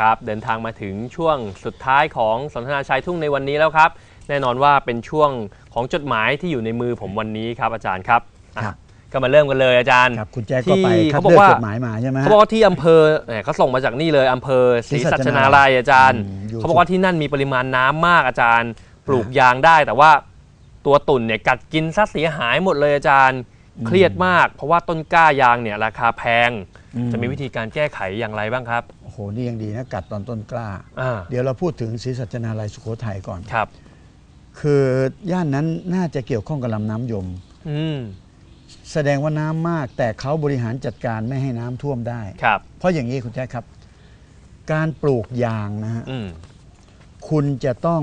ครับเดินทางมาถึงช่วงสุดท้ายของสนทนาชายทุ่งในวันนี้แล้วครับ แน่นอนว่าเป็นช่วงของจดหมายที่อยู่ในมือผมวันนี้ครับอาจารย์ครับอะครับ ก็มาเริ่มกันเลยอาจารย์ ครับคุณแจ๊คก็ไปที่คัดเขาบอเลือกกว่า จดหมายมาใช่ไหมฮะ เขาบอกว่าที่อำเภอเนี่ยเขาส่งมาจากนี่เลยอำเภอศรีสัชนาลัยอาจารย์ อืมอยู่ เขาบอกว่าที่นั่นมีปริมาณน้ำมากอาจารย์ ปลูกยางได้แต่ว่าตัวตุ่นเนี่ยกัดกินซะเสียหายหมดเลยอาจารย์ เครียดมาก เพราะว่าต้นกล้ายางเนี่ยราคาแพงอืจะมีวิธีการแก้ไขอย่างไรบ้างครับ โอ้โห นี่ยังดีนะกัดตอนต้นกล้าอ่าเดี๋ยวเราพูดถึงศรีสัชนาลัยสุโขทัยก่อนครับ คือย่านนั้นน่าจะเกี่ยวข้องกับลำน้ำยมอืมแสดงว่าน้ำมาก แต่เขาบริหารจัดการไม่ให้น้ำท่วมได้ครับเพราะอย่างนี้คุณแจ๊คครับ การปลูกยางนะฮะอืมคุณจะต้อง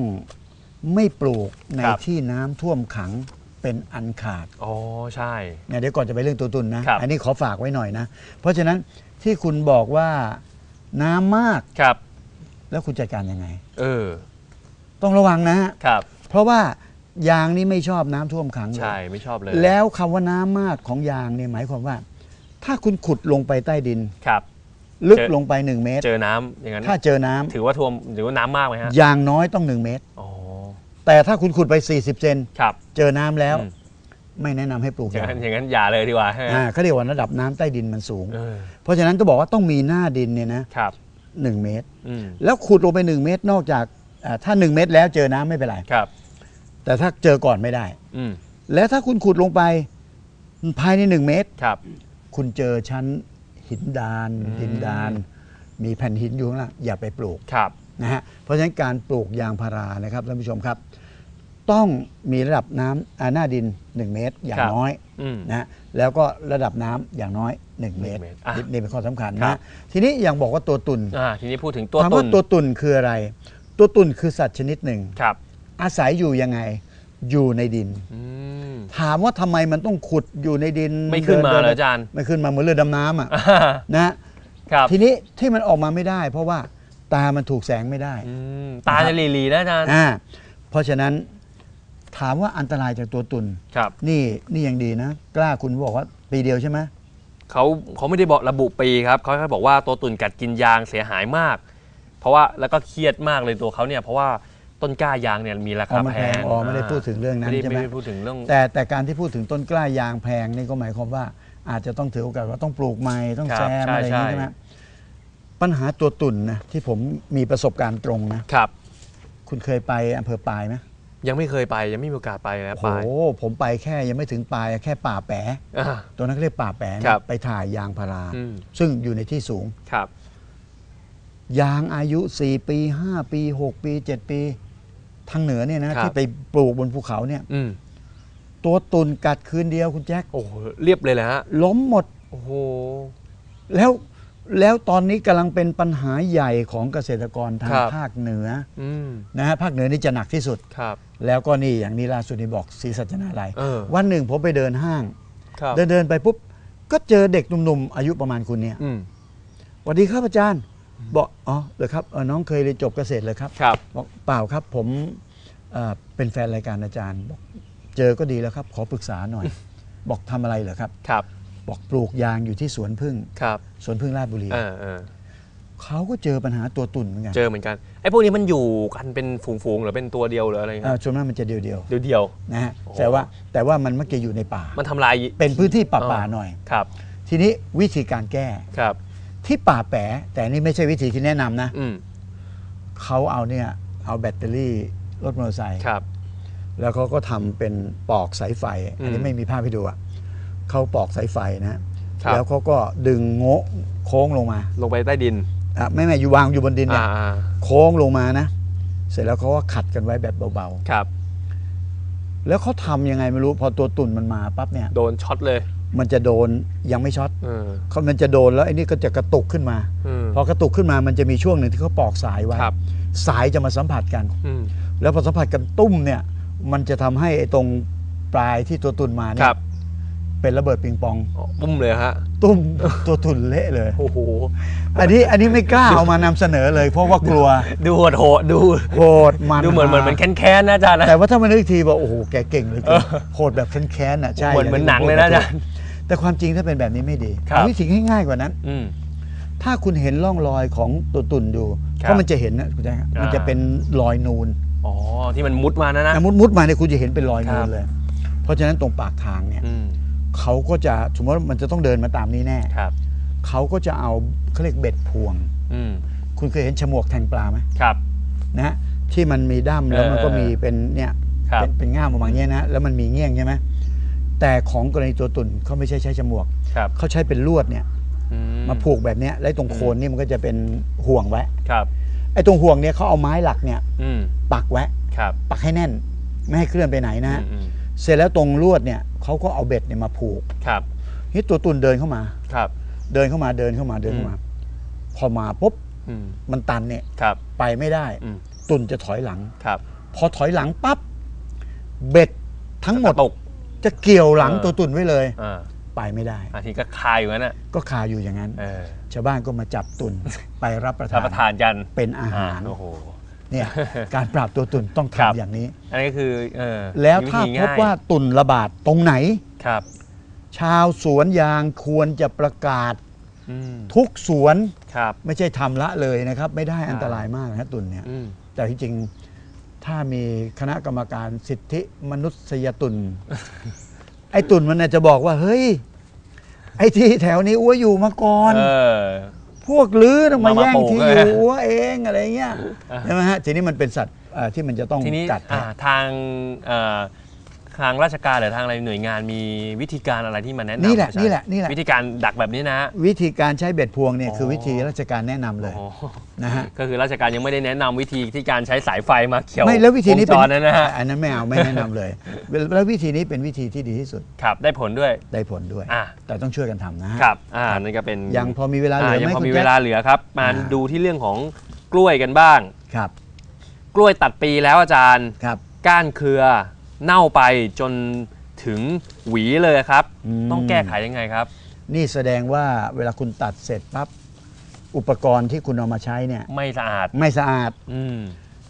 ไม่ปลูกในครับที่น้ำท่วมขัง เป็นอันขาดอ๋อใช่ เนี่ยเดี๋ยวก่อนจะไปเรื่องตัวตุนนะ ครับ อันนี้ขอฝากไว้หน่อยนะ เพราะฉะนั้นที่คุณบอกว่าน้ำมากครับ แล้วคุณจัดการยังไง เออต้องระวังนะฮะครับ เพราะว่ายางนี่ไม่ชอบน้ำท่วมขังเลยใช่ไม่ชอบเลยแล้วคำว่าน้ำมากของยางเนี่ยหมายความว่า ถ้าคุณขุดลงไปใต้ดิน ครับ ลึกเจอ ลงไป 1 เมตร เจอน้ำอย่างนั้น ถ้าเจอน้ำถือว่าท่วมถือว่าน้ำมากไหมฮะอย่างน้อยต้อง 1 เมตร อ๋อ แต่ถ้าคุณขุดไป 40 เซนครับ เจอน้ำแล้ว อืม ไม่แนะนำให้ปลูกางอยย่างนั้นอย่างนั้นอย่าเลยดีกว่าฮะอ่าเขาเรียกว่าระดับน้ำใต้ดินมันสูง เออเพราะฉะนั้นก็บอกว่าต้องมีหน้าดินเนี่ยนะครับ หนึ่งเมตร อืมแล้วขุดลงไป 1 เมตรนอกจากอ่าถ้า 1 เมตรแล้วเจอน้ำไม่เป็นไร ครับ แต่ถ้าเจอก่อนไม่ได้ อืมแล้วถ้าคุณขุดลงไปภายใน 1 เมตร ครับ คุณเจอชั้นหินดานอืม หินดาน มีแผ่นหินอยู่ข้างล่างอย่าไปปลูก ครับ นะฮะเพราะฉะนั้นการปลูกยางพารานะครับท่านผู้ชมครับ ต้องมีระดับน้ำอ่าหน้าดิน 1 เมตรอย่างครับน้อยอืมนะฮะแล้วก็ระดับน้ำอย่างน้อย 1 เมตรเมตรอะนี่นี่เป็นข้อสำคัญครันะบทีนี้อย่างบอกว่าตัวตุนอ่าทีนี้พูดถึงตัวถามตุ่ว่านตัวตุนคืออะไร ตัวตุนคือสัตว์ชนิดหนึ่ง ครับอาศัยอยู่ยังไงอยู่ในดิน อืม ถามว่าทำไมมันต้องขุดอยู่ในดินไม่ขึ้นมาดิเหรออาจารย์ ไม่ขึ้นมาเหมือนเรือดำน้ำอะอ่านะฮะครับ ทีนี้ที่มันออกมาไม่ได้ เพราะว่า ตามันถูกแสงไม่ได้อืมตาจะหลีๆนะอาจารย์อ่าเพราะฉะนั้นถามว่าอันตรายจากตัวตุนครับ นี่นี่ยังดีนะ กล้าคุณบอกว่าปีเดียวใช่ไหมเขาเขาไม่ได้บอกระบุปีครับเขาแค่บอกว่าตัวตุ่นกัดกินยางเสียหายมาก เพราะว่าแล้วก็เครียดมากเลยตัวเขาเนี่ยเพราะว่าต้นกล้ายางเนี่ยมีราอ๋อคามันแพแพงงอ๋อไม่ได้พูดถึงเรื่องนั้นไม่ได้ใช่ไหมไม่ได้พูดถึงเรื่องแต่แต่การที่พูดถึงต้นกล้ายางแพงนี่ก็หมายความว่าอาจจะต้องถือโอกาสว่าต้องปลูกใหม่ต้องคแซรับมใช่อะไรอย่างนี้ใช่ใช่ไหม ปัญหาตัวตุ่นนะที่ผมมีประสบการณ์ตรงนะ ครับ คุณเคยไปอำเภอปายไหมยังไม่เคยไปยังไม่มีโอกาสไปนะโอ้ไปโหผมไปแค่ยังไม่ถึงปายแค่ป่าแปะอ่าตัวนั้นเขาเรียกป่าแปะนะครับ ไปถ่ายยางพารา อืมซึ่งอยู่ในที่สูง ครับ ยางอายุ 4 ปี 5 ปี 6 ปี 7 ปี ทางเหนือเนี่ยนะครับ ที่ไปปลูกบนภูเขาเนี่ย อืมตัวตุนกัดคืนเดียวคุณแจ็คโอ้โหเรียบเลยแหละฮะล้มหมด โอ้โหแล้ว แล้วตอนนี้กำลังเป็นปัญหาใหญ่ของเกษตรกรทางครับ ภาคเหนืออืมนะฮะภาคเหนือนี่จะหนักที่สุด ครับ แล้วก็นี่อย่างนี้ล่าสุดนี่บอกศรีสัจนาลัย เออ วันหนึ่งผมไปเดินห้าง ครับเดินเดินไปปุ๊บ ก็เจอเด็กหนุ่มๆอายุประมาณคุณเนี่ยอืมสวัสดีครับอาจารย์ บอกอ๋อเหรอครับเออน้องเคยเรียนจบเกษตรเลยครับ ครับ บอกเปล่าครับผมเอ่อเป็นแฟนรายการอาจารย์บอกเจอก็ดีแล้วครับ ขอปรึกษาหน่อย บอกทำอะไรเหรอครับ ครับ บอกปลูกยางอยู่ที่สวนพึ่งครับสวนพึ่งราชบุรีเออเออเขาก็เจอปัญหาตัวตุ่นเหมือนกันเจอเหมือนกันไอ้พวกนี้มันอยู่กันเป็นฝูงๆหรือเป็นตัวเดียวหรืออะไรเอ่เงี้อยส่วนมากมันจะเดียวเดียวๆนะฮะโอ้โหแต่ว่าแต่ว่ามันมักจะอยู่ในป่าๆมันทำลายเป็นพื้นที่ป่าป่าๆหน่อย ครับทีนี้วิธีการแก้ครับ ที่ป่าแปะแต่นี่ไม่ใช่วิธีที่แนะนำนะอืมเขาเอาเนี่ยเอาแบตเตอรี่รถมอเตอร์ไซค์ครับ แล้วเขาก็ทำเป็นปอกสายไฟ อันนี้อืม ไม่มีภาพให้ดูอะ เขาปอกสายไฟนะครับ แล้วเขาก็ดึงโงะโค้งลงมาลงไปใต้ดินอะไม่ไม่อยู่วางอยู่บนดินเนี่ยอ่าอ่าโค้งลงมานะ เสร็จแล้วเขาก็ขัดกันไว้แบบเบาครับ ๆ แล้วเขาทำยังไงไม่รู้พอตัวตุ่นมันมาปั๊บเนี่ย โดนช็อตเลยมันจะโดนยังไม่ช็อตเออเขามันจะโดนแล้วไอ้นี่ก็จะกระตุกขึ้นมา อืม พอกระตุกขึ้นมามันจะมีช่วงหนึ่งที่เขาปอกสายไว้ครับ สายจะมาสัมผัสกัน อืมแล้วพอสัมผัสกันตุ้มเนี่ย มันจะทำให้ไอ้ตรงปลายที่ตัวตุ่นมาคเนี่รัยบ เป็นระเบิดปิงปอง อ๋อปุ้มเลยฮะตุ้มตัวตุ่นเละเลย โอ้โหอันนี้อันนี้ไม่กล้าเอามานำเสนอเลยเพราะว่ากลัวดูโหดโหดดูโหดมันดูเหมือนเหมือนเหมือนแค้นๆนะอาจารย์นะ แต่ว่าถ้ามานึกอีกทีบอกโอ้โหแกเก่งเหลยโหดแบบแค้นๆอะใช่เหมือนเหมือนหนังเลยนะอาจารย์แต่ความจริงถ้าเป็นแบบนี้ไม่ดีครับ เอาวิธีง่ายๆกว่านั้น อืม ถ้าคุณเห็นร่องรอยของตัวตุ่นอยู่ครับ เพราะมันจะเห็นนะคุณแจ๊คมันจะเป็นรอยนูนอ๋อที่มันมุดมานะนะนะมุดมุดมาเนี่ยคุณจะเห็นเป็นรอยนูครันบเลย เพราะฉะนั้นตรงปากทางเนี่ย อืม เขาก็จะสมมติว่ามันจะต้องเดินมาตามนี้แน่ครับ เขาก็จะเอาเขาเรียกเบ็ดพวง อืมคุณเคยเห็นฉมวกแทงปลาไหมครับ นะฮะที่มันมีด้ามแล้วมันก็เออมีเป็นเนี่ยครับ เป็นเป็นง่ามออกมาอย่างเงี้ยนะแล้วมันมีเงี้ยงใช่ไหมแต่ของกรณีตัวตุ่นเขาไม่ใช่ใช้ฉมวก ครับเขาใช้เป็นลวดเนี่ย อืมาผูกแบบเนี้ยแล้วตรงโคนนี่มันก็จะเป็นห่วงไว้ครับ ไอ้ตรงห่วงเนี่ยเขาเอาไม้หลักเนี่ยอืมปักไว้ ครับปักให้แน่น ไม่ให้เคลื่อนไปไหนนะฮะอืมเสร็จแล้วตรงลวดเนี่ย เขาก็เอาเบ็ดเนี่ยมาผูกครับนี่ตัวตุ่นเดินเข้ามาครับ เดินเข้ามาเดินเข้ามาเดินเข้ามา พอมาปุ๊บอืมมันตันเนี่ยครับไปไม่ได้อืมตุ่นจะถอยหลังครับ พอถอยหลังปั๊บเบ็ดทั้งหมดตกจะเกี่ยวหลังเออตัวตุ่นไว้เลยอ่าไปไม่ได้อาทีก็คาอยู่นั่นน่ะก็คาอยู่อย่างนั้นเออชาวบ้านก็มาจับตุ่นไปรับประรับทานประทานกันเป็นอาหารโอ้โห เนี่ยการปราบตัวตุ่นต้องครับ ทำอย่างนี้ อันนี้คือเออแล้วถ้ามีพธีบง่ยว่าตุ่นระบาดตรงไหน ครับชาวสวนยางควรจะประกาศอืมทุกสวนครับ ไม่ใช่ทำละเลยนะครับ ไม่ได้ครับอันตรายมากนะตุ่นเนี่ย อืม แต่ที่จริงถ้ามีคณะกรรมการสิทธิมนุษยตุน ไอ้ตุนมันน่ะจะบอกว่า เฮ้ย ไอ้ที่แถวนี้อ้วอยู่มาก่อน เออ พวกลือต้องมามามาแย่งปลูกที่เลยอยู่อ้วเองอะไรเงี้ยอ่าใช่ไหมฮะทีนี้มันเป็นสัตว์เอ่อที่มันจะต้องทีนี้กัด อ่าเนี่ยทางเอ่อ ทางราชการหรือทางอะไรหน่วยงานมีวิธีการอะไรที่มาแนะนำนี่แหละอาจารย์นี่แหละนี่แหละ วิธีการดักแบบนี้นะ วิธีการใช้เบ็ดพวงเนี่ยอ๋อคือวิธีราชการแนะนำเลยโอ้โห นะฮะก็คือราชการยังไม่ได้แนะนำวิธีที่การใช้สายไฟมาเกี่ยวไม่แล้ววิธีนี้วงเป็จนรนะฮะอันนั้นไม่เอาไม่แนะนำเลยแล้ววิธีนี้เป็นวิธีที่ดีที่สุดครับ ได้ผลด้วย ได้ผลด้วย อ่าแต่ต้องช่วยกันทำนะฮะ ครับอ่านั่นก็เป็นยังพอมีเวลาเหลือ่าอยังไหมพอคุณมีแจ๊เวคลาเหลือครับมาอ่า ดูที่เรื่องของกล้วยกันบ้าง ครับกล้วยตัดปีแล้วอาจารย์ ครับ ก้านเครือ เน่าไปจนถึงหวีเลยครับ อืม ต้องแก้ไขยังไงครับ นี่แสดงว่าเวลาคุณตัดเสร็จปั๊บอุปกรณ์ที่คุณเอามาใช้เนี่ยไม่สะอาด ไม่สะอาด อืม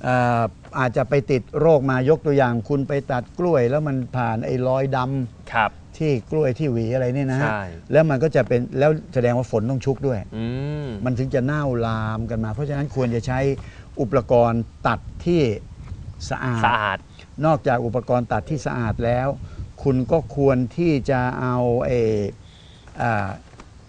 เอ่ออาจจะไปติดโรคมายกตัวอย่าง คุณไปตัดกล้วย แล้วมันผ่านไอ้รอยดำครับ ที่กล้วยที่หวีอะไรเนี่ยนะฮะใช่ แล้วมันก็จะเป็นแล้วแสดงว่าฝนต้องชุกด้วย อืม มันถึงจะเน่าลามกันมา เพราะฉะนั้นควรจะใช้อุปกรณ์ตัดที่สะอาด สะอาด นอกจากอุปกรณ์ตัดที่สะอาดแล้ว คุณก็ควรที่จะเอาเอออ่า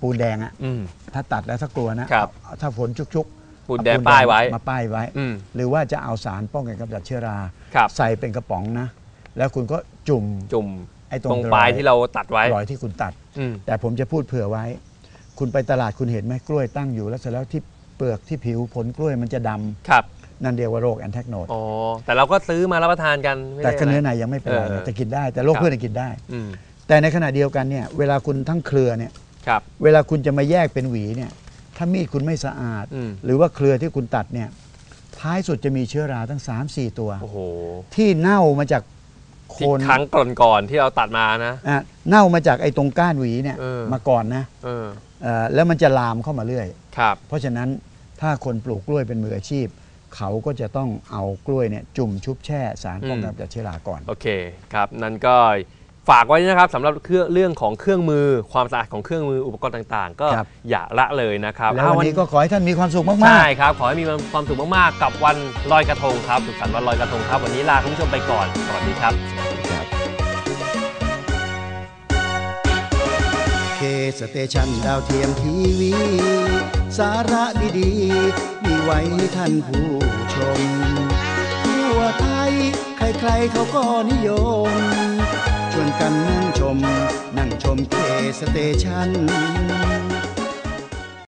ปูนแดงอะอืม ถ้าตัดแล้วถ้ากลัวนะครับเอาถ้าฝนชุกๆปูนแดงเอป้ายไว้ มาป้ายไว้ อืม หรือว่าจะเอาสารป้องกันกำจัดเชื้อรา ครับ ใส่เป็นกระป๋องนะ แล้วคุณก็จุ่ม จุ่มไอ้ตตรรงงปลายที่เราตัดไว้ รอยที่คุณตัด อืม แต่ผมจะพูดเผื่อไว้ คุณไปตลาดคุณเห็นไหมกล้วยตั้งอยู่แล้วเสร็จแล้วที่เปลือกที่ผิวผลกล้วยมันจะดำครับ นั่นเรียกว่าโรคแอนแทกโนดอ๋อแต่เราก็ซื้อมารับประทานกันไม่แต่ได้ก็เนื้ออะไรในยังไม่เป็นไรเออแต่กินได้ แต่โรคครับเพื่อนกินได้ อืมแต่ในขณะเดียวกันเนี่ยเวลาคุณทั้งเครือเนี่ยครับ เวลาคุณจะมาแยกเป็นหวีเนี่ยถ้ามีดคุณไม่สะอาด อืม หรือว่าเครือที่คุณตัดเนี่ยท้ายสุดจะมีเชื้อราทั้ง 3-4 ตัว โอ้โหที่เน่ามาจากโคที่นครั้งก่อนๆที่เราตัดมานะ อะเน่ามาจากไอ้ตรงก้านหวีเนี่ยเออ มาก่อนนะเออเอ่อแล้วมันจะลามเข้ามาเรื่อย ครับ เพราะฉะนั้นถ้าคนปลูกกล้วยเป็นมืออาชีพ เขาก็จะต้องเอากล้วยเนี่ยจุ่มชุบแช่สารป้องกันอืมจากเชื้อราก่อน โอเคครับนั่นก็ฝากไว้นะครับสำหรับเครื่องเรื่องของเครื่องมือความสะอาดของเครื่องมืออุปกรณ์ต่างๆ ก็ครับอย่าละเลยนะครับแล้ววันนี้ก็ขอให้ท่านมีความสุขมากใช่ครับขอให้มีความสุขมากๆ กับวันลอยกระทงครับสุขสันต์วันลอยกระทงครับ วันนี้ลาคุณผู้ชมไปก่อนสวัสดีครับๆครับเคสเตชันดาวเทียมทีวี สาระดีๆมี ไว้ท่านผู้ชม ทั่วไทยใครๆเขาก็นิยม ชวนกันนั่งชม นั่งชมเคสเตชัน